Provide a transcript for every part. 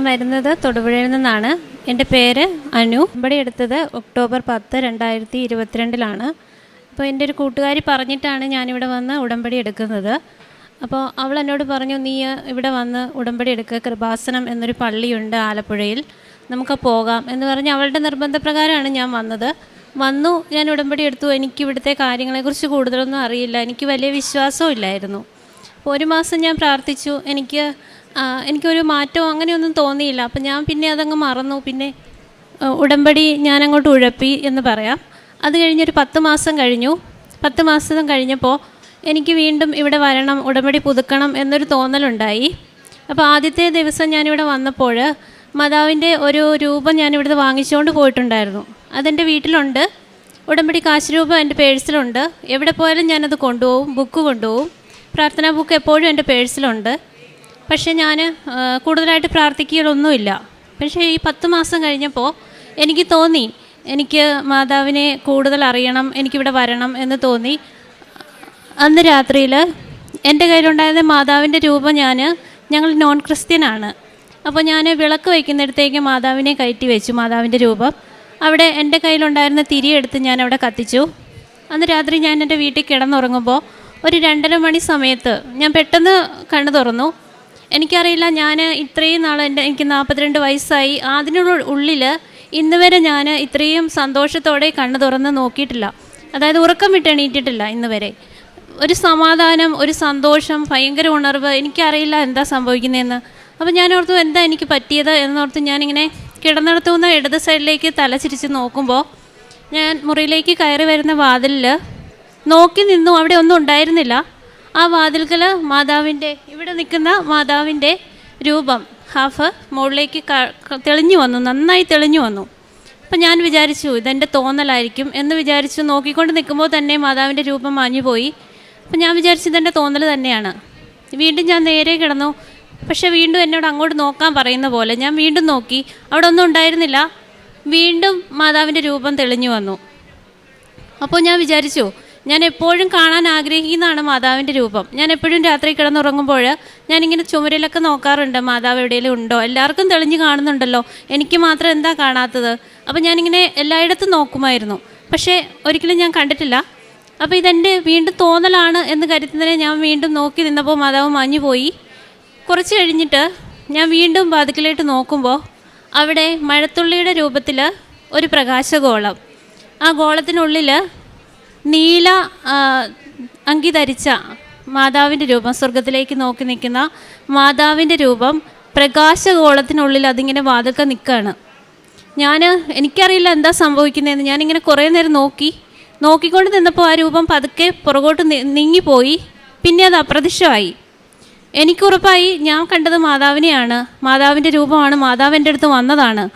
ഞാൻ വരുന്നത് തൊടുപുഴയിൽ നിന്നാണ്. എന്റെ പേര് അനു. ഇവിടെ എടുത്തത് ഒക്ടോബർ പത്ത് രണ്ടായിരത്തി ഇരുപത്തിരണ്ടിലാണ് അപ്പോൾ എന്റെ ഒരു കൂട്ടുകാരി പറഞ്ഞിട്ടാണ് ഞാനിവിടെ വന്ന് ഉടമ്പടി എടുക്കുന്നത്. അപ്പോൾ അവൾ എന്നോട് പറഞ്ഞു നീ ഇവിടെ വന്ന് ഉടമ്പടി എടുക്കുക കൃപാസനം എന്നൊരു പള്ളിയുണ്ട് ആലപ്പുഴയിൽ. നമുക്ക് പോകാം. എന്ന് പറഞ്ഞ് അവളുടെ നിർബന്ധപ്രകാരമാണ് ഞാൻ വന്നത്. വന്നു ഞാൻ ഉടമ്പടി എടുത്തു. എനിക്ക് ഇവിടുത്തെ കാര്യങ്ങളെക്കുറിച്ച് കൂടുതലൊന്നും അറിയില്ല. എനിക്ക് വലിയ വിശ്വാസവും ഇല്ലായിരുന്നു. അപ്പോൾ ഒരു മാസം ഞാൻ പ്രാർത്ഥിച്ചു. എനിക്ക് എനിക്കൊരു മാറ്റവും അങ്ങനെയൊന്നും തോന്നിയില്ല. അപ്പം ഞാൻ പിന്നെ അതങ്ങ് മറന്നു. പിന്നെ ഉടമ്പടി ഞാനങ്ങോട്ട് ഉഴപ്പി എന്ന് പറയാം. അത് കഴിഞ്ഞൊരു പത്ത് മാസം കഴിഞ്ഞു. പത്ത് മാസം കഴിഞ്ഞപ്പോൾ എനിക്ക് വീണ്ടും ഇവിടെ വരണം ഉടമ്പടി പുതുക്കണം എന്നൊരു തോന്നലുണ്ടായി. അപ്പോൾ ആദ്യത്തെ ദിവസം ഞാനിവിടെ വന്നപ്പോൾ മാതാവിന്റെ ഒരു രൂപം ഞാനിവിടുന്ന് വാങ്ങിച്ചുകൊണ്ട് പോയിട്ടുണ്ടായിരുന്നു. അതെന്റെ വീട്ടിലുണ്ട്. ഉടമ്പടി കാശ് രൂപം എന്റെ പേഴ്സിലുണ്ട്. എവിടെ പോയാലും ഞാനത് കൊണ്ടുപോകും ബുക്ക് കൊണ്ടുപോകും. പ്രാർത്ഥനാ ബുക്ക് എപ്പോഴും എന്റെ പേഴ്സിലുണ്ട്. പക്ഷേ ഞാൻ കൂടുതലായിട്ട് പ്രാർത്ഥിക്കുകയൊന്നുമില്ല പക്ഷേ ഈ പത്ത് മാസം കഴിഞ്ഞപ്പോൾ എനിക്ക് തോന്നി എനിക്ക് മാതാവിനെ കൂടുതൽ അറിയണം എനിക്കിവിടെ വരണം എന്ന് തോന്നി. അന്ന് രാത്രിയിൽ എന്റെ കയ്യിലുണ്ടായിരുന്ന മാതാവിന്റെ രൂപം ഞാൻ ഞങ്ങൾ നോൺ ക്രിസ്ത്യനാണ്. അപ്പോൾ ഞാൻ വിളക്ക് വയ്ക്കുന്നിടത്തേക്ക് മാതാവിനെ കയറ്റി വെച്ചു മാതാവിന്റെ രൂപം. അവിടെ എന്റെ കയ്യിലുണ്ടായിരുന്ന തിരിയെടുത്ത് ഞാൻ അവിടെ കത്തിച്ചു. അന്ന് രാത്രി ഞാൻ എന്റെ വീട്ടിൽ കിടന്നുറങ്ങുമ്പോൾ ഒരു രണ്ടര മണി സമയത്ത് ഞാൻ പെട്ടെന്ന് കണ്ണു തുറന്നു. എനിക്കറിയില്ല ഞാൻ ഇത്രയും നാൾ എന്റെ എനിക്ക് നാൽപ്പത്തിരണ്ട് വയസ്സായി. അതിനുള്ള ഉള്ളിൽ ഇന്ന് വരെ ഞാൻ ഇത്രയും സന്തോഷത്തോടെ കണ്ണു തുറന്ന് നോക്കിയിട്ടില്ല. അതായത് ഉറക്കം വിട്ട് എണീറ്റിട്ടില്ല ഇന്ന് വരെ. ഒരു സമാധാനം ഒരു സന്തോഷം ഭയങ്കര ഉണർവ് എനിക്കറിയില്ല എന്താ സംഭവിക്കുന്നതെന്ന്. അപ്പോൾ ഞാൻ ഓർത്തു എന്താ എനിക്ക് പറ്റിയത് എന്നോർത്ത് ഞാനിങ്ങനെ കിടന്നിടത്തുനിന്ന് ഇടത് സൈഡിലേക്ക് തലചിരിച്ച് നോക്കുമ്പോൾ ഞാൻ മുറിയിലേക്ക് കയറി വരുന്ന വാതിലിൽ നോക്കി നിന്നു. അവിടെ ഒന്നും ഉണ്ടായിരുന്നില്ല. ആ വാതിൽക്കൽ മാതാവിന്റെ ഇവിടെ നിൽക്കുന്ന മാതാവിന്റെ രൂപം ഹാഫ് മുകളിലേക്ക് തെളിഞ്ഞു വന്നു നന്നായി തെളിഞ്ഞു വന്നു. അപ്പം ഞാൻ വിചാരിച്ചു ഇതെന്റെ തോന്നലായിരിക്കും എന്ന് വിചാരിച്ചു നോക്കിക്കൊണ്ട് നിൽക്കുമ്പോൾ തന്നെ മാതാവിന്റെ രൂപം മാഞ്ഞു പോയി. അപ്പം ഞാൻ വിചാരിച്ചു ഇതെന്റെ തോന്നൽ തന്നെയാണ്. വീണ്ടും ഞാൻ നേരെ കിടന്നു. പക്ഷെ വീണ്ടും എന്നോട് അങ്ങോട്ട് നോക്കാൻ പറയുന്ന പോലെ ഞാൻ വീണ്ടും നോക്കി അവിടെ ഒന്നും ഉണ്ടായിരുന്നില്ല. വീണ്ടും മാതാവിന്റെ രൂപം തെളിഞ്ഞു വന്നു. അപ്പോൾ ഞാൻ വിചാരിച്ചു ഞാൻ എപ്പോഴും കാണാൻ ആഗ്രഹിക്കുന്നതാണ് മാതാവിന്റെ രൂപം. ഞാൻ എപ്പോഴും രാത്രി കിടന്നുറങ്ങുമ്പോൾ ഞാനിങ്ങനെ ചുമരിലൊക്കെ നോക്കാറുണ്ട് മാതാവ് എവിടെയെങ്കിലും ഉണ്ടോ? എല്ലാവർക്കും തെളിഞ്ഞു കാണുന്നുണ്ടല്ലോ. എനിക്ക് മാത്രം എന്താ കാണാത്തത്? അപ്പോൾ ഞാനിങ്ങനെ എല്ലായിടത്തും നോക്കുമായിരുന്നു. പക്ഷേ ഒരിക്കലും ഞാൻ കണ്ടിട്ടില്ല. അപ്പോൾ ഇതെന്റെ വീണ്ടും തോന്നലാണ് എന്ന് കരുതുന്നതിനെ ഞാൻ വീണ്ടും നോക്കി നിന്നപ്പോൾ മാതാവ് മാഞ്ഞുപോയി. കുറച്ച് കഴിഞ്ഞിട്ട് ഞാൻ വീണ്ടും വാതിക്കലായിട്ട് നോക്കുമ്പോൾ അവിടെ മഴത്തുള്ളിയുടെ രൂപത്തിൽ ഒരു പ്രകാശഗോളം. ആ ഗോളത്തിനുള്ളിൽ നീല അങ്കി ധരിച്ച മാതാവിന്റെ രൂപം സ്വർഗത്തിലേക്ക് നോക്കി നിൽക്കുന്ന മാതാവിന്റെ രൂപം പ്രകാശഗോളത്തിനുള്ളിൽ അതിങ്ങനെ വാതിൽക്ക നിൽക്കുകയാണ്. ഞാൻ എനിക്കറിയില്ല എന്താ സംഭവിക്കുന്നതെന്ന്. ഞാനിങ്ങനെ കുറേ നേരം നോക്കി. നോക്കിക്കൊണ്ട് നിന്നപ്പോൾ ആ രൂപം പതുക്കെ പുറകോട്ട് നീങ്ങിപ്പോയി. പിന്നെ അത് അപ്രത്യക്ഷമായി. എനിക്കുറപ്പായി ഞാൻ കണ്ടത് മാതാവിനെയാണ്. മാതാവിന്റെ രൂപമാണ് മാതാവ് എന്റെ അടുത്ത് വന്നതാണ്.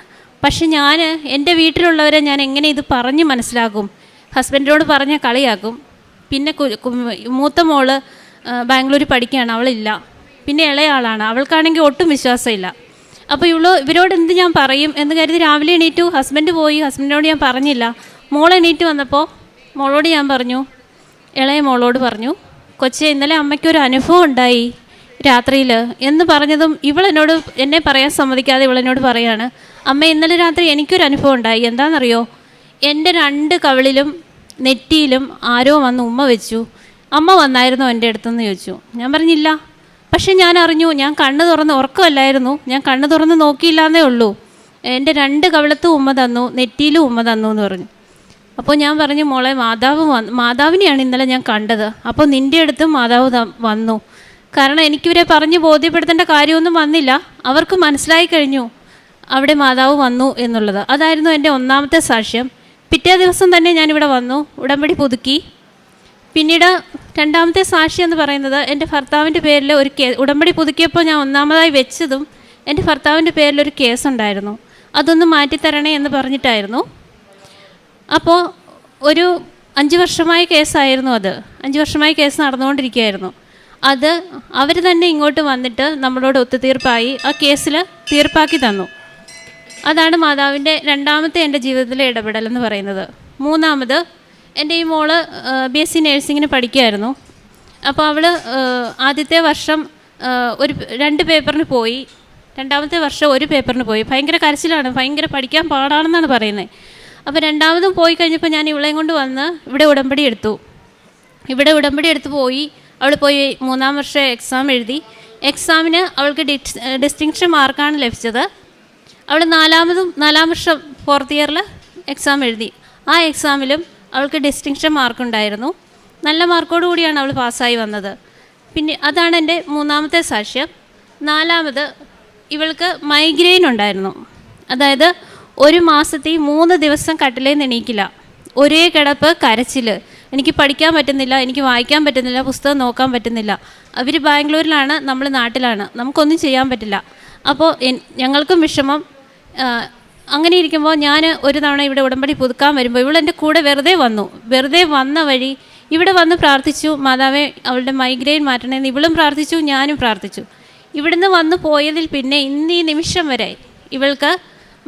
പക്ഷെ ഞാൻ എന്റെ വീട്ടിലുള്ളവരെ ഞാൻ എങ്ങനെ ഇത് പറഞ്ഞ് മനസ്സിലാക്കും? ഹസ്ബൻഡിനോട് പറഞ്ഞാൽ കളിയാക്കും. പിന്നെ മൂത്ത മോൾ ബാംഗ്ലൂർ പഠിക്കുകയാണ് അവളില്ല. പിന്നെ ഇളയ ആളാണ് അവൾക്കാണെങ്കിൽ ഒട്ടും വിശ്വാസമില്ല. അപ്പോൾ ഇവൾ ഇവരോട് എന്ത് ഞാൻ പറയും എന്ന് കരുതി രാവിലെ എണീറ്റു ഹസ്ബൻഡ് പോയി ഹസ്ബൻഡിനോട് ഞാൻ പറഞ്ഞില്ല. മോൾ എണീറ്റ് വന്നപ്പോൾ മോളോട് ഞാൻ പറഞ്ഞു ഇളയ മോളോട് പറഞ്ഞു കൊച്ചേ ഇന്നലെ അമ്മയ്ക്കൊരു അനുഭവം ഉണ്ടായി രാത്രിയിൽ എന്ന് പറഞ്ഞതും ഇവളെന്നോട് എന്നെ പറയാൻ സമ്മതിക്കാതെ ഇവളെന്നോട് പറയാണ് അമ്മ ഇന്നലെ രാത്രി എനിക്കൊരു അനുഭവം ഉണ്ടായി എന്താണെന്നറിയോ എന്റെ രണ്ട് കവിളിലും നെറ്റിയിലും ആരോ വന്ന് ഉമ്മ വെച്ചു. അമ്മ വന്നായിരുന്നു എന്റെ അടുത്തെന്ന് ചോദിച്ചു. ഞാൻ പറഞ്ഞില്ല. പക്ഷെ ഞാൻ അറിഞ്ഞു ഞാൻ കണ്ണ് തുറന്ന് ഉറക്കമല്ലായിരുന്നു. ഞാൻ കണ്ണ് തുറന്ന് നോക്കിയില്ലാന്നേ ഉള്ളൂ. എന്റെ രണ്ട് കവിളത്തും ഉമ്മ തന്നു നെറ്റിയിലും ഉമ്മ തന്നു എന്ന് പറഞ്ഞു. അപ്പോൾ ഞാൻ പറഞ്ഞു മോളെ മാതാവ് വന്ന് മാതാവിനെയാണ് ഇന്നലെ ഞാൻ കണ്ടത്. അപ്പോൾ നിന്റെ അടുത്തും മാതാവ് വന്നു. കാരണം എനിക്കിവരെ പറഞ്ഞ് ബോധ്യപ്പെടുത്തേണ്ട കാര്യമൊന്നും വന്നില്ല. അവർക്ക് മനസ്സിലായി കഴിഞ്ഞു. അവിടെ മാതാവ് വന്നു എന്നുള്ളത്. അതായിരുന്നു എന്റെ ഒന്നാമത്തെ സാക്ഷ്യം. പിറ്റേ ദിവസം തന്നെ ഞാനിവിടെ വന്നു ഉടമ്പടി പുതുക്കി. പിന്നീട് രണ്ടാമത്തെ സാക്ഷി എന്ന് പറയുന്നത് എന്റെ ഭർത്താവിന്റെ പേരിൽ ഒരു കേ ഉടമ്പടി പുതുക്കിയപ്പോൾ ഞാൻ ഒന്നാമതായി വെച്ചതും എന്റെ ഭർത്താവിന്റെ പേരിൽ ഒരു കേസ് കേസുണ്ടായിരുന്നു. അതൊന്ന് മാറ്റിത്തരണേ എന്ന് പറഞ്ഞിട്ടായിരുന്നു. അപ്പോൾ ഒരു അഞ്ച് വർഷമായ കേസായിരുന്നു അത്. അഞ്ച് വർഷമായ കേസ് നടന്നുകൊണ്ടിരിക്കുകയായിരുന്നു. അത് അവർ തന്നെ ഇങ്ങോട്ട് വന്നിട്ട് നമ്മളോട് ഒത്തുതീർപ്പായി ആ കേസിൽ തീർപ്പാക്കി തന്നു. അതാണ് മാതാവിന്റെ രണ്ടാമത്തെ എന്റെ ജീവിതത്തിലെ ഇടപെടൽ എന്ന് പറയുന്നത്. മൂന്നാമത് എന്റെ ഈ മോൾ ബി എസ് സി നേഴ്സിങ്ങിന് പഠിക്കുമായിരുന്നു അപ്പോൾ അവൾ ആദ്യത്തെ വർഷം ഒരു രണ്ട് പേപ്പറിന് പോയി. രണ്ടാമത്തെ വർഷം ഒരു പേപ്പറിന് പോയി. ഭയങ്കര കരച്ചിലാണ് ഭയങ്കര പഠിക്കാൻ പാടാണെന്നാണ് പറയുന്നത് അപ്പോൾ രണ്ടാമതും പോയി കഴിഞ്ഞപ്പോൾ ഞാൻ ഇവളെയും കൊണ്ട് വന്ന് ഇവിടെ ഉടമ്പടി എടുത്തു. ഇവിടെ ഉടമ്പടി എടുത്ത് പോയി അവൾ പോയി മൂന്നാം വർഷം എക്സാം എഴുതി. എക്സാമിന് അവൾക്ക് ഡിസ് ഡിസ്റ്റിങ്ഷൻ മാർക്കാണ് ലഭിച്ചത്. അവൾ നാലാമതും നാലാം വർഷം ഫോർത്ത് ഇയറിൽ എക്സാം എഴുതി. ആ എക്സാമിലും അവൾക്ക് ഡിസ്റ്റിങ്ഷൻ മാർക്കുണ്ടായിരുന്നു നല്ല മാർക്കോട് കൂടിയാണ് അവൾ പാസ്സായി വന്നത്. പിന്നെ അതാണ് എന്റെ മൂന്നാമത്തെ സാക്ഷ്യം. നാലാമത് ഇവൾക്ക് മൈഗ്രെയിൻ ഉണ്ടായിരുന്നു. അതായത് ഒരു മാസത്തെ മൂന്ന് ദിവസം കട്ടിലേന്ന് എണീക്കില്ല. ഒരേ കിടപ്പ് കരച്ചിൽ എനിക്ക് പഠിക്കാൻ പറ്റുന്നില്ല എനിക്ക് വായിക്കാൻ പറ്റുന്നില്ല പുസ്തകം നോക്കാൻ പറ്റുന്നില്ല. അവർ ബാംഗ്ലൂരിലാണ് നമ്മൾ നാട്ടിലാണ്. നമുക്കൊന്നും ചെയ്യാൻ പറ്റില്ല. അപ്പോൾ ഞങ്ങൾക്കും വിഷമം അങ്ങനെ ഇരിക്കുമ്പോൾ ഞാൻ ഒരു തവണ ഇവിടെ ഉടമ്പടി പുതുക്കാൻ വരുമ്പോൾ ഇവളെന്റെ കൂടെ വെറുതെ വന്നു. വെറുതെ വന്ന വഴി ഇവിടെ വന്ന് പ്രാർത്ഥിച്ചു മാതാവെ അവളുടെ മൈഗ്രെയിൻ മാറ്റണമെന്ന് ഇവളും പ്രാർത്ഥിച്ചു ഞാനും പ്രാർത്ഥിച്ചു. ഇവിടുന്ന് വന്ന് പോയതിൽ പിന്നെ ഇന്ന് ഈ നിമിഷം വരെ ഇവൾക്ക്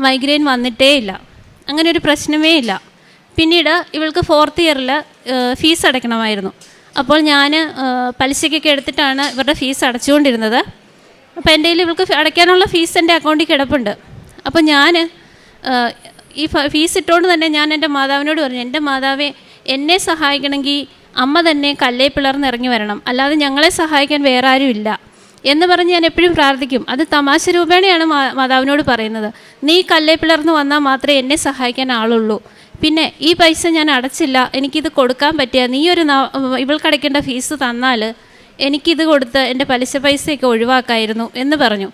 മൈഗ്രെയിൻ വന്നിട്ടേ ഇല്ല. അങ്ങനെ ഒരു പ്രശ്നമേ ഇല്ല. പിന്നീട് ഇവൾക്ക് ഫോർത്ത് ഇയറിൽ ഫീസ് അടയ്ക്കണമായിരുന്നു. അപ്പോൾ ഞാൻ പലിശയ്ക്കൊക്കെ എടുത്തിട്ടാണ് ഇവരുടെ ഫീസ് അടച്ചുകൊണ്ടിരുന്നത്. അപ്പോൾ എന്റെ കയ്യിൽ ഇവൾക്ക് അടയ്ക്കാനുള്ള ഫീസ് എന്റെ അക്കൗണ്ടിൽ കിടപ്പുണ്ട്. അപ്പോൾ ഞാൻ ഈ ഫീസ് ഇട്ടുകൊണ്ട് തന്നെ ഞാൻ എന്റെ മാതാവിനോട് പറഞ്ഞു എന്റെ മാതാവെ എന്നെ സഹായിക്കണമെങ്കിൽ അമ്മ തന്നെ കല്ലേ പിളർന്ന് ഇറങ്ങി വരണം. അല്ലാതെ ഞങ്ങളെ സഹായിക്കാൻ വേറെ ആരും ഇല്ല. എന്ന് പറഞ്ഞ് ഞാൻ എപ്പോഴും പ്രാർത്ഥിക്കും. അത് തമാശ രൂപേണയാണ് മാതാവിനോട് പറയുന്നത്. നീ കല്ലേ പിളർന്ന് വന്നാൽ മാത്രമേ എന്നെ സഹായിക്കാൻ ആളുള്ളൂ. പിന്നെ ഈ പൈസ ഞാൻ അടച്ചില്ല. എനിക്കിത് കൊടുക്കാൻ പറ്റിയ നീ ഒരു ഇവൾക്കടയ്ക്കേണ്ട ഫീസ് തന്നാൽ എനിക്കിത് കൊടുത്ത് എന്റെ പലിശ പൈസയൊക്കെ ഒഴിവാക്കായിരുന്നു എന്ന് പറഞ്ഞു.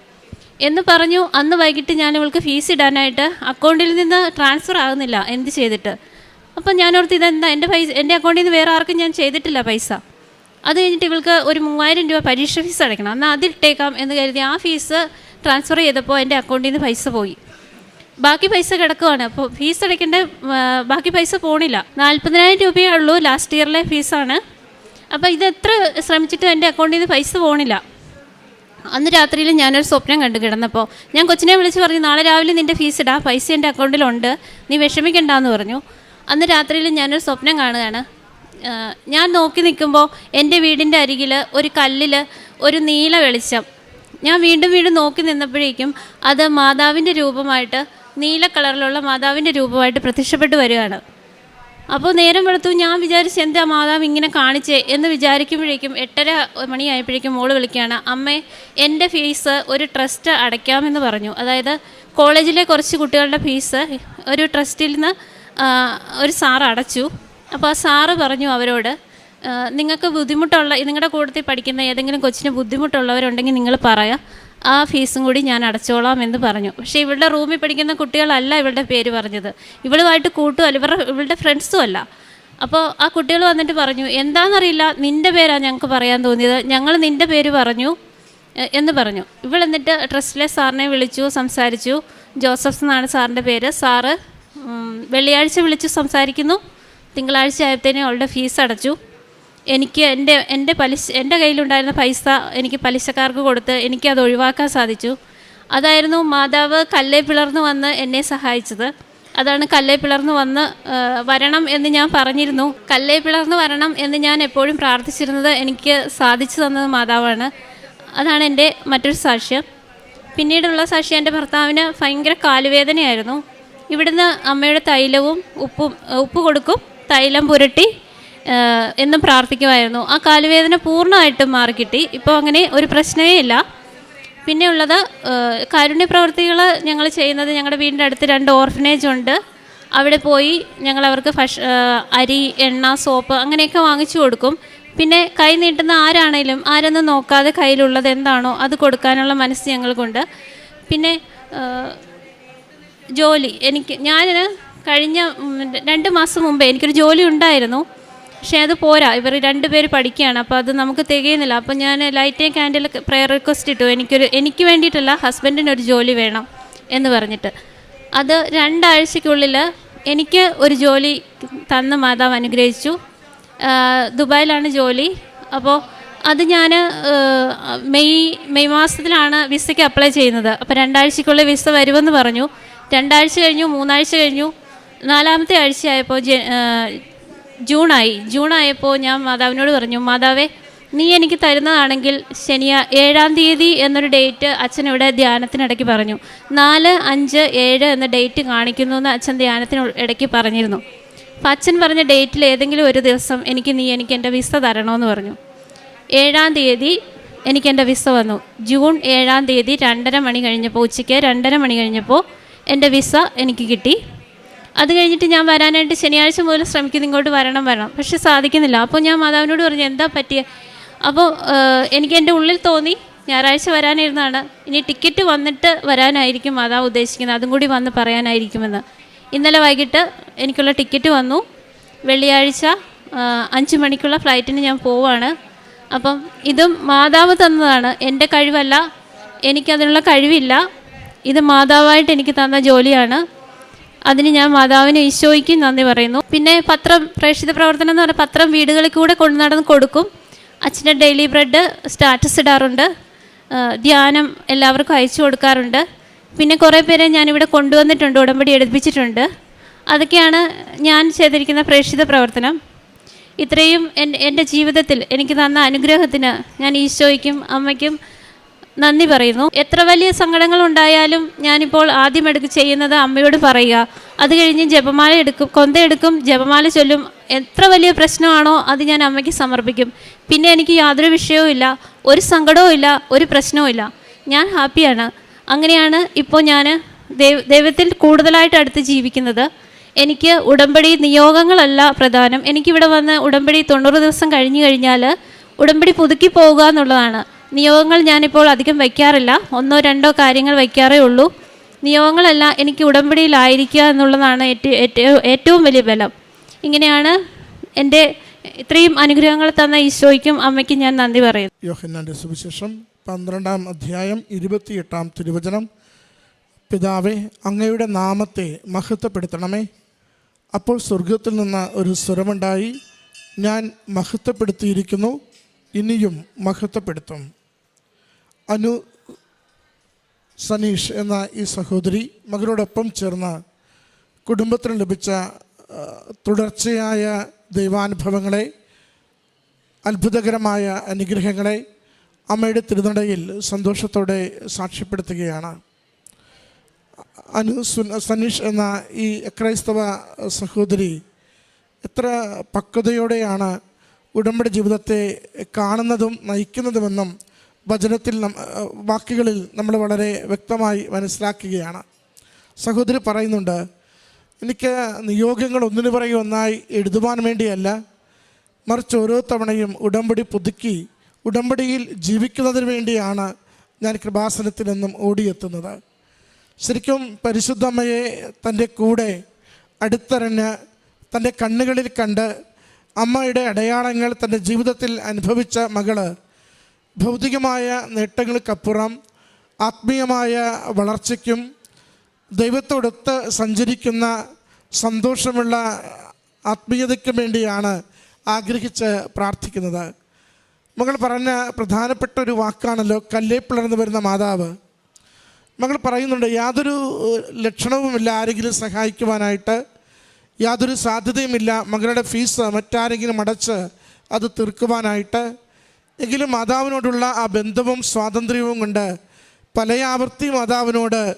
എന്ന് പറഞ്ഞു അന്ന് വൈകിട്ട് ഞാൻ ഇവൾക്ക് ഫീസ് ഇടാനായിട്ട് അക്കൗണ്ടിൽ നിന്ന് ട്രാൻസ്ഫർ ആകുന്നില്ല എന്ത് ചെയ്തിട്ട്? അപ്പം ഞാൻ ഓർത്ത് ഇതെന്താ? എന്റെ പൈസ എന്റെ അക്കൗണ്ടിൽ നിന്ന് വേറെ ആർക്കും ഞാൻ ചെയ്തിട്ടില്ല പൈസ. അത് കഴിഞ്ഞിട്ട് ഇവൾക്ക് ഒരു മൂവായിരം രൂപ പരീക്ഷ ഫീസ് അടയ്ക്കണം. എന്നാൽ അതിട്ടേക്കാം എന്ന് കരുതി ആ ഫീസ് ട്രാൻസ്ഫർ ചെയ്തപ്പോൾ എന്റെ അക്കൗണ്ടിൽ നിന്ന് പൈസ പോയി. ബാക്കി പൈസ കിടക്കുവാണ്. അപ്പോൾ ഫീസ് അടയ്ക്കേണ്ട ബാക്കി പൈസ പോണില്ല. നാൽപ്പതിനായിരം രൂപയേ ഉള്ളൂ ലാസ്റ്റ് ഇയറിലെ ഫീസാണ് അപ്പോൾ ഇത് എത്ര ശ്രമിച്ചിട്ട് എന്റെ അക്കൗണ്ടിൽ നിന്ന് പൈസ പോണില്ല. അന്ന് രാത്രിയിൽ ഞാനൊരു സ്വപ്നം കണ്ടു കിടന്നപ്പോൾ ഞാൻ കൊച്ചിനെ വിളിച്ച് പറഞ്ഞു നാളെ രാവിലെ നിന്റെ ഫീസ് ഇടാ പൈസ എന്റെ അക്കൗണ്ടിലുണ്ട് നീ വിഷമിക്കണ്ടെന്ന് പറഞ്ഞു. അന്ന് രാത്രിയിൽ ഞാനൊരു സ്വപ്നം കാണുകയാണ്. ഞാൻ നോക്കി നിൽക്കുമ്പോൾ എന്റെ വീടിന്റെ അരികിൽ ഒരു കല്ലിൽ ഒരു നീല വെളിച്ചം. ഞാൻ വീണ്ടും വീണ്ടും നോക്കി നിന്നപ്പോഴേക്കും അത് മാതാവിന്റെ രൂപമായിട്ട് നീല കളറിലുള്ള മാതാവിന്റെ രൂപമായിട്ട് പ്രത്യക്ഷപ്പെട്ടു വരികയാണ്. അപ്പോൾ നേരം വെളുത്തു ഞാൻ വിചാരിച്ചു എന്താ മാതാവ് ഇങ്ങനെ കാണിച്ചേ എന്ന് വിചാരിക്കുമ്പോഴേക്കും എട്ടര മണിയായപ്പോഴേക്കും മോൾ വിളിക്കുകയാണ് അമ്മേ എന്റെ ഫീസ് ഒരു ട്രസ്റ്റ് അടയ്ക്കാമെന്ന് പറഞ്ഞു. അതായത് കോളേജിലെ കുറച്ച് കുട്ടികളുടെ ഫീസ് ഒരു ട്രസ്റ്റിൽ നിന്ന് ഒരു സാറ് അടച്ചു. അപ്പോൾ ആ സാറ് പറഞ്ഞു അവരോട് നിങ്ങൾക്ക് ബുദ്ധിമുട്ടുള്ള നിങ്ങളുടെ കൂട്ടത്തിൽ പഠിക്കുന്ന ഏതെങ്കിലും കൊച്ചിന് ബുദ്ധിമുട്ടുള്ളവരുണ്ടെങ്കിൽ നിങ്ങൾ പറയാം. ആ ഫീസും കൂടി ഞാൻ അടച്ചോളാം എന്ന് പറഞ്ഞു. പക്ഷേ ഇവളുടെ റൂമിൽ പഠിക്കുന്ന കുട്ടികളല്ല ഇവളുടെ പേര് പറഞ്ഞത്. ഇവളുമായിട്ട് കൂട്ടുമല്ല ഇവരുടെ ഇവളുടെ ഫ്രണ്ട്സും അല്ല. അപ്പോൾ ആ കുട്ടികൾ വന്നിട്ട് പറഞ്ഞു എന്താണെന്നറിയില്ല നിന്റെ പേരാണ് ഞങ്ങൾക്ക് പറയാൻ തോന്നിയത്. ഞങ്ങൾ നിന്റെ പേര് പറഞ്ഞു എന്ന് പറഞ്ഞു. ഇവൾ എന്നിട്ട് ട്രസ്റ്റിലെ സാറിനെ വിളിച്ചു സംസാരിച്ചു. ജോസഫ് എന്നാണ് സാറിന്റെ പേര്. സാറ് വെള്ളിയാഴ്ച വിളിച്ചു സംസാരിക്കുന്നു. തിങ്കളാഴ്ച ആയപ്പോഴത്തേനും അവളുടെ ഫീസ് അടച്ചു. എനിക്ക് എന്റെ എന്റെ പലിശ എന്റെ കയ്യിലുണ്ടായിരുന്ന പൈസ എനിക്ക് പലിശക്കാർക്ക് കൊടുത്ത് എനിക്കത് ഒഴിവാക്കാൻ സാധിച്ചു. അതായിരുന്നു മാതാവ് കല്ലേ പിളർന്നു വന്ന് എന്നെ സഹായിച്ചത്. അതാണ് കല്ലേ പിളർന്നു വന്ന് വരണം എന്ന് ഞാൻ പറഞ്ഞിരുന്നു. കല്ലേ പിളർന്നു വരണം എന്ന് ഞാൻ എപ്പോഴും പ്രാർത്ഥിച്ചിരുന്നത് എനിക്ക് സാധിച്ചു തന്നത് മാതാവാണ്. അതാണ് എന്റെ മറ്റൊരു സാക്ഷ്യം. പിന്നീടുള്ള സാക്ഷ്യം എന്റെ ഭർത്താവിന് ഭയങ്കര കാലുവേദനയായിരുന്നു. ഇവിടുന്ന് അമ്മയുടെ തൈലവും ഉപ്പും ഉപ്പ് കൊടുക്കും തൈലം പുരട്ടി എന്നും പ്രാർത്ഥിക്കുമായിരുന്നു. ആ കാലുവേദന പൂർണമായിട്ടും മാറിക്കിട്ടി. ഇപ്പോൾ അങ്ങനെ ഒരു പ്രശ്നമേ ഇല്ല. പിന്നെ ഉള്ളത് കാരുണ്യ പ്രവർത്തികൾ ഞങ്ങൾ ചെയ്യുന്നത് ഞങ്ങളുടെ വീടിന്റെ അടുത്ത് രണ്ട് ഓർഫനേജ് ഉണ്ട്. അവിടെ പോയി ഞങ്ങൾ അവർക്ക് ഭക്ഷ അരി എണ്ണ സോപ്പ് അങ്ങനെയൊക്കെ വാങ്ങിച്ചു കൊടുക്കും. പിന്നെ കൈ നീട്ടുന്ന ആരാണേലും ആരെന്ന് നോക്കാതെ കയ്യിലുള്ളത് എന്താണോ അത് കൊടുക്കാനുള്ള മനസ്സ് ഞങ്ങൾക്കുണ്ട്. പിന്നെ ജോലി. എനിക്ക് ഞാൻ കഴിഞ്ഞ രണ്ട് മാസം മുമ്പേ എനിക്കൊരു ജോലി ഉണ്ടായിരുന്നു. പക്ഷേ അത് പോരാ. ഇവർ രണ്ടുപേര് പഠിക്കുകയാണ്. അപ്പോൾ അത് നമുക്ക് തികയുന്നില്ല. അപ്പോൾ ഞാൻ light and candle prayer request ഇട്ടു. എനിക്കൊരു എനിക്ക് വേണ്ടിയിട്ടല്ല ഹസ്ബൻഡിന് ഒരു ജോലി വേണം എന്ന് പറഞ്ഞിട്ട്. അത് രണ്ടാഴ്ചയ്ക്കുള്ളിൽ എനിക്ക് ഒരു ജോലി തന്ന് മാതാവ് അനുഗ്രഹിച്ചു. ദുബായിലാണ് ജോലി. അപ്പോൾ അത് ഞാൻ മെയ് മെയ് മാസത്തിലാണ് വിസയ്ക്ക് അപ്ലൈ ചെയ്യുന്നത്. അപ്പോൾ രണ്ടാഴ്ചയ്ക്കുള്ളിൽ വിസ വരുമെന്ന് പറഞ്ഞു. രണ്ടാഴ്ച കഴിഞ്ഞു മൂന്നാഴ്ച കഴിഞ്ഞു. നാലാമത്തെ ആഴ്ചയായപ്പോൾ ജൂണായി. ജൂണായപ്പോൾ ഞാൻ മാതാവിനോട് പറഞ്ഞു മാതാവേ നീ എനിക്ക് തരുന്നതാണെങ്കിൽ ശനിയ ഏഴാം തീയതി എന്നൊരു ഡേറ്റ് അച്ഛൻ ഇവിടെ ധ്യാനത്തിനിടയ്ക്ക് പറഞ്ഞു. നാല് അഞ്ച് ഏഴ് എന്ന ഡേറ്റ് കാണിക്കുന്നു എന്ന് അച്ഛൻ ധ്യാനത്തിന് ഇടയ്ക്ക് പറഞ്ഞിരുന്നു. അപ്പം അച്ഛൻ പറഞ്ഞ ഡേറ്റിൽ ഏതെങ്കിലും ഒരു ദിവസം എനിക്ക് നീ എനിക്ക് എന്റെ വിസ തരണമെന്ന് പറഞ്ഞു. ഏഴാം തീയതി എനിക്ക് എന്റെ വിസ വന്നു. ജൂൺ ഏഴാം തീയതി രണ്ടര മണി കഴിഞ്ഞപ്പോൾ ഉച്ചയ്ക്ക് രണ്ടര മണി കഴിഞ്ഞപ്പോൾ എന്റെ വിസ എനിക്ക് കിട്ടി. അത് കഴിഞ്ഞിട്ട് ഞാൻ വരാനായിട്ട് ശനിയാഴ്ച മുതൽ ശ്രമിക്കുന്നു ഇങ്ങോട്ട് വരണം വരണം. പക്ഷെ സാധിക്കുന്നില്ല. അപ്പോൾ ഞാൻ മാതാവിനോട് പറഞ്ഞു എന്താ പറ്റിയ? അപ്പോൾ എനിക്ക് എന്റെ ഉള്ളിൽ തോന്നി ഞായറാഴ്ച വരാനിരുന്നാണ് ഇനി ടിക്കറ്റ് വന്നിട്ട് വരാനായിരിക്കും മാതാവ് ഉദ്ദേശിക്കുന്നത്. അതും കൂടി വന്ന് പറയാനായിരിക്കുമെന്ന്. ഇന്നലെ വൈകിട്ട് എനിക്കുള്ള ടിക്കറ്റ് വന്നു. വെള്ളിയാഴ്ച അഞ്ച് മണിക്കുള്ള ഫ്ലൈറ്റിന് ഞാൻ പോവാണ്. അപ്പം ഇതും മാതാവ് തന്നതാണ്. എന്റെ കഴിവല്ല എനിക്കതിനുള്ള കഴിവില്ല. ഇത് മാതാവായിട്ട് എനിക്ക് തന്ന ജോലിയാണ്. അതിന് ഞാൻ മാതാവിന് ഈശോയ്ക്കും നന്ദി പറയുന്നു. പിന്നെ പത്രം പ്രേക്ഷിത പ്രവർത്തനം എന്ന് പറഞ്ഞാൽ പത്രം വീടുകളിൽ കൂടെ കൊണ്ടു നടന്ന് കൊടുക്കും. അച്ഛന്റെ ഡെയിലി ബ്രെഡ് സ്റ്റാറ്റസ് ഇടാറുണ്ട്. ധ്യാനം എല്ലാവർക്കും അയച്ചു കൊടുക്കാറുണ്ട്. പിന്നെ കുറേ പേരെ ഞാനിവിടെ കൊണ്ടുവന്നിട്ടുണ്ട് ഉടമ്പടി എടുപ്പിച്ചിട്ടുണ്ട്. അതൊക്കെയാണ് ഞാൻ ചെയ്തിരിക്കുന്ന പ്രേക്ഷിത പ്രവർത്തനം. ഇത്രയും എന്റെ ജീവിതത്തിൽ എനിക്ക് തന്ന അനുഗ്രഹത്തിന് ഞാൻ ഈശോയ്ക്കും അമ്മയ്ക്കും നന്ദി പറയുന്നു. എത്ര വലിയ സങ്കടങ്ങൾ ഉണ്ടായാലും ഞാനിപ്പോൾ ആദ്യം എടുക്ക് ചെയ്യുന്നത് അമ്മയോട് പറയുക. അത് കഴിഞ്ഞ് ജപമാല എടുക്കും കൊന്ത എടുക്കും ജപമാല ചൊല്ലും. എത്ര വലിയ പ്രശ്നമാണോ അത് ഞാൻ അമ്മയ്ക്ക് സമർപ്പിക്കും. പിന്നെ എനിക്ക് യാതൊരു വിഷയവും ഇല്ല ഒരു സങ്കടവും ഇല്ല ഒരു പ്രശ്നവും ഇല്ല. ഞാൻ ഹാപ്പിയാണ്. അങ്ങനെയാണ് ഇപ്പോൾ ഞാൻ ദൈവ ദൈവത്തിൽ കൂടുതലായിട്ട് അടുത്ത് ജീവിക്കുന്നത്. എനിക്ക് ഉടമ്പടി നിയോഗങ്ങളല്ല പ്രധാനം. എനിക്കിവിടെ വന്ന് ഉടമ്പടി തൊണ്ണൂറ് ദിവസം കഴിഞ്ഞു കഴിഞ്ഞാൽ ഉടമ്പടി പുതുക്കി പോവുക എന്നുള്ളതാണ് നിയോഗങ്ങൾ ഞാനിപ്പോൾ അധികം വയ്ക്കാറില്ല. ഒന്നോ രണ്ടോ കാര്യങ്ങൾ വയ്ക്കാറേ ഉള്ളൂ. നിയോഗങ്ങളല്ല എനിക്ക് ഉടമ്പടിയിലായിരിക്കുക എന്നുള്ളതാണ് ഏറ്റവും വലിയ ബലം. ഇങ്ങനെയാണ് എന്റെ ഇത്രയും അനുഗ്രഹങ്ങൾ തന്ന ഈശോയ്ക്കും അമ്മയ്ക്കും ഞാൻ നന്ദി പറയുന്നു. യോഹന്നാന്റെ സുവിശേഷം പന്ത്രണ്ടാം അധ്യായം ഇരുപത്തിയെട്ടാം തിരുവചനം. പിതാവെ അങ്ങയുടെ നാമത്തെ മഹത്വപ്പെടുത്തണമേ. അപ്പോൾ സ്വർഗത്തിൽ നിന്ന് ഒരു സ്വരമുണ്ടായി. ഞാൻ മഹത്വപ്പെടുത്തിയിരിക്കുന്നു. ഇനിയും മഹത്വപ്പെടുത്തും. അനു സനീഷ് എന്ന ഈ സഹോദരി മകനോടൊപ്പം ചേർന്ന കുടുംബത്തിന് ലഭിച്ച തുടർച്ചയായ ദൈവാനുഭവങ്ങളെ അത്ഭുതകരമായ അനുഗ്രഹങ്ങളെ അമ്മയുടെ തിരുനടയിൽ സന്തോഷത്തോടെ സാക്ഷ്യപ്പെടുത്തുകയാണ്. അനു സനീഷ് എന്ന ഈ ക്രൈസ്തവ സഹോദരി എത്ര പക്വതയോടെയാണ് ഉടമ്പടി ജീവിതത്തെ കാണുന്നതും നയിക്കുന്നതുമെന്നും വചനത്തിൽ വാക്കുകളിൽ നമ്മൾ വളരെ വ്യക്തമായി മനസ്സിലാക്കുകയാണ്. സഹോദരി പറയുന്നുണ്ട് എനിക്ക് നിയോഗങ്ങൾ ഒന്നിനു പുറകെ ഒന്നായി എഴുതുവാൻ വേണ്ടിയല്ല. മറിച്ച് ഓരോ തവണയും ഉടമ്പടി പുതുക്കി ഉടമ്പടിയിൽ ജീവിക്കുന്നതിന് വേണ്ടിയാണ് ഞാൻ കൃപാസനത്തിൽ നിന്നും ഓടിയെത്തുന്നത്. ശരിക്കും പരിശുദ്ധമ്മയെ തന്റെ കൂടെ അടുത്തറിഞ്ഞ് തന്റെ കണ്ണുകളിൽ കണ്ട് അമ്മയുടെ അടയാളങ്ങൾ തന്റെ ജീവിതത്തിൽ അനുഭവിച്ച മകൾ ഭൗതികമായ നേട്ടങ്ങൾക്കപ്പുറം ആത്മീയമായ വളർച്ചയ്ക്കും ദൈവത്തോടൊത്ത് സഞ്ചരിക്കുന്ന സന്തോഷമുള്ള ആത്മീയതയ്ക്കും വേണ്ടിയാണ് ആഗ്രഹിച്ച് പ്രാർത്ഥിക്കുന്നത്. മകൾ പറഞ്ഞ പ്രധാനപ്പെട്ട ഒരു വാക്കാണല്ലോ കല്ലേ പിളർന്നു വരുന്ന മാതാവ്. മകൾ പറയുന്നുണ്ട് യാതൊരു ലക്ഷണവുമില്ല ആരെങ്കിലും സഹായിക്കുവാനായിട്ട്. യാതൊരു സാധ്യതയുമില്ല മകളുടെ ഫീസ് മറ്റാരെങ്കിലും അടച്ച് അത് തീർക്കുവാനായിട്ട്. എങ്കിലും മാതാവിനോടുള്ള ആ ബന്ധവും സ്വാതന്ത്ര്യവും കൊണ്ട് പലയാവർത്തി മാതാവിനോട്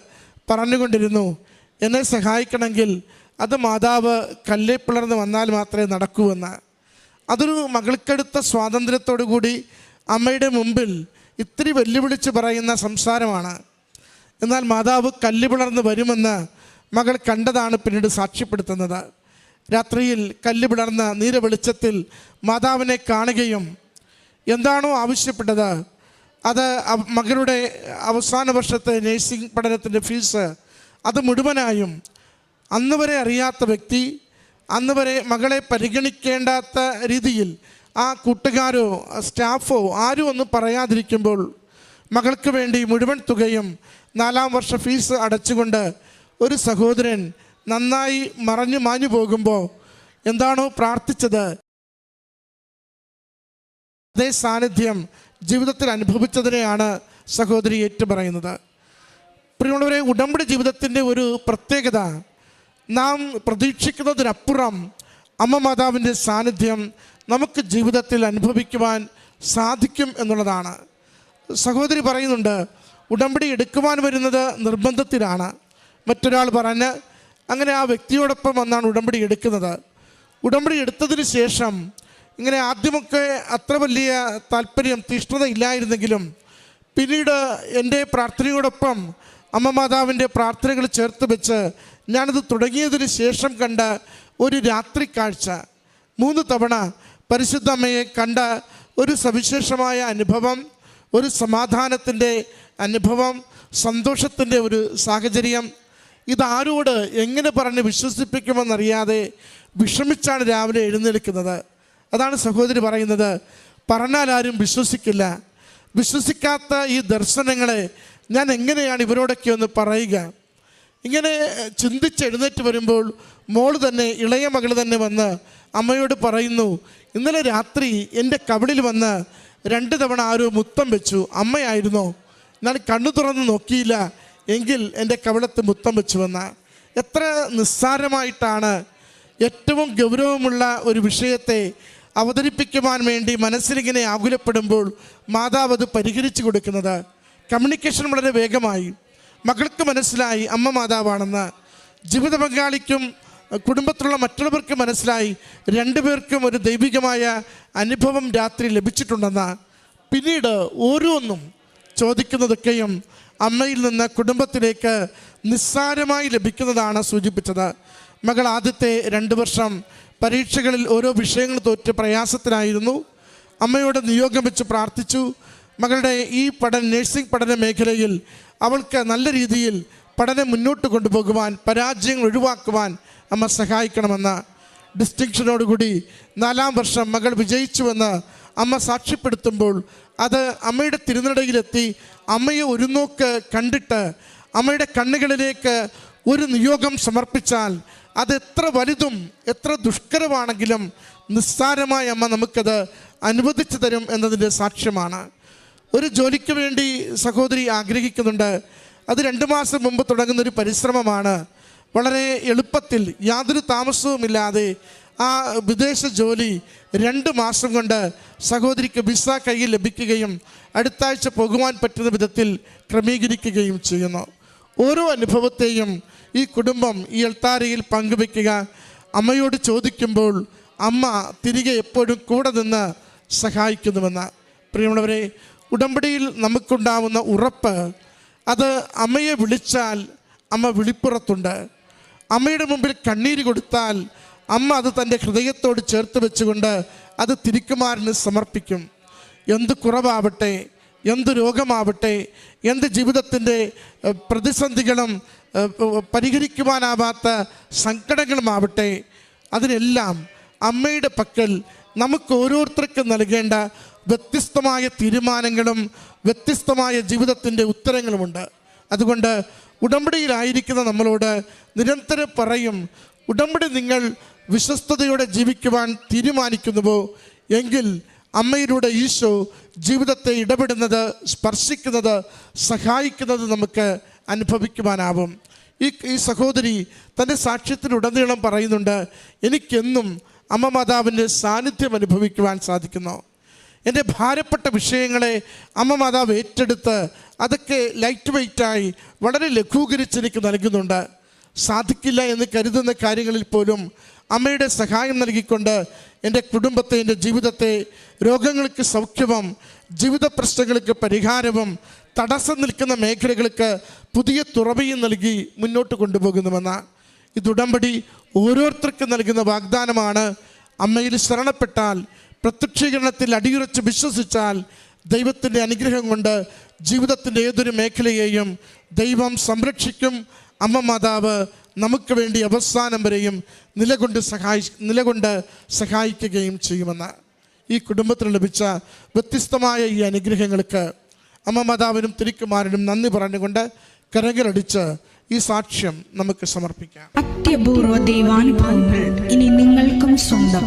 പറഞ്ഞുകൊണ്ടിരുന്നു. എന്നെ സഹായിക്കണമെങ്കിൽ അത് മാതാവ് കല്ലേ പിളർന്ന് വന്നാൽ മാത്രമേ നടക്കൂ എന്ന്. അതൊരു മകൾക്കെടുത്ത സ്വാതന്ത്ര്യത്തോടു കൂടി അമ്മയുടെ മുമ്പിൽ ഇത്തിരി വെല്ലുവിളിച്ച് പറയുന്ന സംസാരമാണ്. എന്നാൽ മാതാവ് കല്ല് പിളർന്ന് വരുമെന്ന് മകൾ കണ്ടതാണ് പിന്നീട് സാക്ഷ്യപ്പെടുത്തുന്നത്. രാത്രിയിൽ കല്ല് പിളർന്ന നീര വെളിച്ചത്തിൽ മാതാവിനെ കാണുകയും എന്താണോ ആവശ്യപ്പെട്ടത്? അത് മകളുടെ അവസാന വർഷത്തെ നേഴ്സിംഗ് പഠനത്തിന്റെ ഫീസ് അത് മുഴുവനായും അന്ന് വരെ അറിയാത്ത വ്യക്തി അന്ന് വരെ മകളെ പരിഗണിക്കേണ്ടാത്ത രീതിയിൽ ആ കൂട്ടുകാരോ സ്റ്റാഫോ ആരും ഒന്നും പറയാതിരിക്കുമ്പോൾ മകൾക്ക് വേണ്ടി മുഴുവൻ തുകയും നാലാം വർഷ ഫീസ് അടച്ചുകൊണ്ട് ഒരു സഹോദരൻ നന്നായി മറഞ്ഞു മാഞ്ഞു പോകുമ്പോൾ എന്താണോ പ്രാർത്ഥിച്ചത്? അതേ സാന്നിധ്യം ജീവിതത്തിൽ അനുഭവിച്ചതിനെയാണ് സഹോദരി ഏറ്റുപറയുന്നത്. പ്രിയമുള്ളവരെ ഉടമ്പടി ജീവിതത്തിന്റെ ഒരു പ്രത്യേകത നാം പ്രതീക്ഷിക്കുന്നതിനപ്പുറം അമ്മ മാതാവിന്റെ സാന്നിധ്യം നമുക്ക് ജീവിതത്തിൽ അനുഭവിക്കുവാൻ സാധിക്കും എന്നുള്ളതാണ്. സഹോദരി പറയുന്നുണ്ട് ഉടമ്പടി എടുക്കുവാൻ വരുന്നത് നിർബന്ധത്തിലാണ്. മറ്റൊരാൾ പറഞ്ഞ് അങ്ങനെ ആ വ്യക്തിയോടൊപ്പം വന്നാണ് ഉടമ്പടി എടുക്കുന്നത്. ഉടമ്പടി എടുത്തതിന് ശേഷം ഇങ്ങനെ ആദ്യമൊക്കെ അത്ര വലിയ താല്പര്യം തീഷ്ണത ഇല്ലായിരുന്നെങ്കിലും പിന്നീട് എന്റെ പ്രാർത്ഥനയോടൊപ്പം അമ്മ മാതാവിന്റെ പ്രാർത്ഥനകൾ ചേർത്ത് വെച്ച് ഞാനത് തുടങ്ങിയതിന് ശേഷം കണ്ട ഒരു രാത്രി കാഴ്ച. മൂന്ന് തവണ പരിശുദ്ധ അമ്മയെ കണ്ട ഒരു സവിശേഷമായ അനുഭവം ഒരു സമാധാനത്തിന്റെ അനുഭവം സന്തോഷത്തിന്റെ ഒരു സാഹചര്യം. ഇതാരോട് എങ്ങനെ പറഞ്ഞ് വിശ്വസിപ്പിക്കുമെന്നറിയാതെ വിഷമിച്ചാണ് രാവിലെ എഴുന്നേൽക്കുന്നത്. അതാണ് സഹോദരി പറയുന്നത്. പറഞ്ഞാൽ ആരും വിശ്വസിക്കില്ല. വിശ്വസിക്കാത്ത ഈ ദർശനങ്ങളെ ഞാൻ എങ്ങനെയാണ് ഇവരോടൊക്കെ ഒന്ന് പറയുക? ഇങ്ങനെ ചിന്തിച്ച് എഴുന്നേറ്റ് വരുമ്പോൾ മോൾ തന്നെ ഇളയ മകൾ തന്നെ വന്ന് അമ്മയോട് പറയുന്നു ഇന്നലെ രാത്രി എന്റെ കവിളിൽ വന്ന് രണ്ട് തവണ ആരോ മുത്തം വെച്ചു. അമ്മയായിരുന്നോ. ഞാൻ കണ്ണു തുറന്ന് നോക്കിയില്ല. എങ്കിൽ എന്റെ കവിളത്ത് മുത്തം വെച്ചു വന്ന. എത്ര നിസ്സാരമായിട്ടാണ് ഏറ്റവും ഗൗരവമുള്ള ഒരു വിഷയത്തെ അവതരിപ്പിക്കുവാൻ വേണ്ടി മനസ്സിലിങ്ങനെ ആകുലപ്പെടുമ്പോൾ മാതാവ് അത് പരിഹരിച്ചു കൊടുക്കുന്നത്. കമ്മ്യൂണിക്കേഷൻ വളരെ വേഗമായി. മകൾക്ക് മനസ്സിലായി അമ്മ മാതാവാണെന്ന്. ജീവിത പങ്കാളിക്കും കുടുംബത്തിലുള്ള മറ്റുള്ളവർക്ക് മനസ്സിലായി. രണ്ടുപേർക്കും ഒരു ദൈവികമായ അനുഭവം രാത്രി ലഭിച്ചിട്ടുണ്ടെന്ന്. പിന്നീട് ഓരോന്നും ചോദിക്കുന്നതൊക്കെയും അമ്മയിൽ നിന്ന് കുടുംബത്തിലേക്ക് നിസ്സാരമായി ലഭിക്കുന്നതാണ് സൂചിപ്പിച്ചത്. മകൾ ആദ്യത്തെ രണ്ട് വർഷം പരീക്ഷകളിൽ ഓരോ വിഷയങ്ങൾ തോറ്റ് പ്രയാസത്തിലായിരുന്നു. അമ്മയോട് നിയോഗം വെച്ച് പ്രാർത്ഥിച്ചു. മകളുടെ ഈ പഠന നഴ്സിംഗ് പഠന മേഖലയിൽ അവൾക്ക് നല്ല രീതിയിൽ പഠനം മുന്നോട്ട് കൊണ്ടുപോകുവാൻ പരാജയങ്ങൾ ഒഴിവാക്കുവാൻ അമ്മ സഹായിക്കണമെന്ന് ഡിസ്റ്റിങ്ഷനോടുകൂടി നാലാം വർഷം മകൾ വിജയിച്ചുവെന്ന് അമ്മ സാക്ഷ്യപ്പെടുത്തുമ്പോൾ അത് അമ്മയുടെ തിരുനടയിലെത്തി അമ്മയെ ഒരു നോക്ക് കണ്ടിട്ട് അമ്മയുടെ കണ്ണുകളിലേക്ക് ഒരു നിയോഗം സമർപ്പിച്ചാൽ അത് എത്ര വലുതും എത്ര ദുഷ്കരമാണെങ്കിലും നിസ്സാരമായ അമ്മ നമുക്കത് അനുവദിച്ചു തരും എന്നതിന്റെ സാക്ഷ്യമാണ്. ഒരു ജോലിക്ക് വേണ്ടി സഹോദരി ആഗ്രഹിക്കുന്നുണ്ട്. അത് രണ്ട് മാസം മുമ്പ് തുടങ്ങുന്ന ഒരു പരിശ്രമമാണ്. വളരെ എളുപ്പത്തിൽ യാതൊരു താമസവുമില്ലാതെ ആ വിദേശ ജോലി രണ്ട് മാസം കൊണ്ട് സഹോദരിക്ക് വിസ കയ്യിൽ ലഭിക്കുകയും അടുത്താഴ്ച പോകുവാൻ പറ്റുന്ന വിധത്തിൽ ക്രമീകരിക്കുകയും ചെയ്യുന്നു. ഓരോ അനുഭവത്തെയും ഈ കുടുംബം ഈ എൽത്താരയിൽ പങ്കുവെക്കുക അമ്മയോട് ചോദിക്കുമ്പോൾ അമ്മ തിരികെ എപ്പോഴും കൂടെ നിന്ന് സഹായിക്കുന്നുവെന്ന്. പ്രിയമുള്ളവരെ ഉടമ്പടിയിൽ നമുക്കുണ്ടാവുന്ന ഉറപ്പ് അത് അമ്മയെ വിളിച്ചാൽ അമ്മ വിളിപ്പുറത്തുണ്ട്. അമ്മയുടെ മുമ്പിൽ കണ്ണീര് കൊടുത്താൽ അമ്മ അത് തന്റെ ഹൃദയത്തോട് ചേർത്ത് വെച്ചുകൊണ്ട് അത് തിരിക്കുമാരന് സമർപ്പിക്കും. എന്ത് കുറവാവട്ടെ എന്ത് രോഗമാവട്ടെ എന്ത് ജീവിതത്തിന്റെ പ്രതിസന്ധികളും പരിഹരിക്കുവാനാവാത്ത സങ്കടങ്ങളുമാവട്ടെ അതിനെല്ലാം അമ്മയുടെ പക്കൽ നമുക്ക് ഓരോരുത്തർക്കും നൽകേണ്ട വ്യത്യസ്തമായ തീരുമാനങ്ങളും വ്യത്യസ്തമായ ജീവിതത്തിന്റെ ഉത്തരങ്ങളുമുണ്ട്. അതുകൊണ്ട് ഉടമ്പടിയിലായിരിക്കുന്ന നമ്മളോട് നിരന്തരം പറയും ഉടമ്പടി നിങ്ങൾ വിശ്വസ്തയോടെ ജീവിക്കുവാൻ തീരുമാനിക്കുന്നുവോ? എങ്കിൽ അമ്മയിലൂടെ ഈശോ ജീവിതത്തെ ഇടപെടുന്നത് സ്പർശിക്കുന്നത് സഹായിക്കുന്നത് നമുക്ക് അനുഭവിക്കുവാനാവും. ഈ ഈ സഹോദരി തന്റെ സാക്ഷ്യത്തിലുടനീളം പറയുന്നുണ്ട് എനിക്കെന്നും അമ്മ മാതാവിന്റെ സാന്നിധ്യം അനുഭവിക്കുവാൻ സാധിക്കുന്നു. എന്റെ ഭാരപ്പെട്ട വിഷയങ്ങളെ അമ്മ മാതാവ് ഏറ്റെടുത്ത് അതൊക്കെ ലൈറ്റ് വെയ്റ്റായി വളരെ ലഘൂകരിച്ച് എനിക്ക് നൽകുന്നുണ്ട്. സാധിക്കില്ല എന്ന് കരുതുന്ന കാര്യങ്ങളിൽ പോലും അമ്മയുടെ സഹായം നൽകിക്കൊണ്ട് എന്റെ കുടുംബത്തെ എന്റെ ജീവിതത്തെ രോഗങ്ങൾക്ക് സൗഖ്യവും ജീവിത പ്രശ്നങ്ങൾക്ക് പരിഹാരവും തടസ്സം നിൽക്കുന്ന മേഖലകൾക്ക് പുതിയ തുറവിയും നൽകി മുന്നോട്ട് കൊണ്ടുപോകുന്നുവെന്ന ഇത് ഉടമ്പടി ഓരോരുത്തർക്കും നൽകുന്ന വാഗ്ദാനമാണ്. അമ്മയിൽ ശരണപ്പെട്ടാൽ പ്രത്യക്ഷീകരണത്തിൽ അടിയുറച്ച് വിശ്വസിച്ചാൽ ദൈവത്തിന്റെ അനുഗ്രഹം കൊണ്ട് ജീവിതത്തിന്റെ ഏതൊരു മേഖലയെയും ദൈവം സംരക്ഷിക്കും അമ്മ മാതാവ് നമുക്ക് വേണ്ടി അവസാനം വരെയും നിലകൊണ്ട് സഹായി നിലകൊണ്ട് സഹായിക്കുകയും ചെയ്യുമെന്ന് ഈ കുടുംബത്തിന് ലഭിച്ച വ്യത്യസ്തമായ ഈ അനുഗ്രഹങ്ങൾക്ക് അമ്മ മാതാവിനും തിരിക്കുമാരനും നന്ദി പറഞ്ഞുകൊണ്ട് കരകളടിച്ച് ഈ സാക്ഷ്യം നമുക്ക് സമർപ്പിക്കാം. അത്യപൂർവ ദൈവാനുഭവങ്ങൾ ഇനി നിങ്ങൾക്കും സ്വന്തം.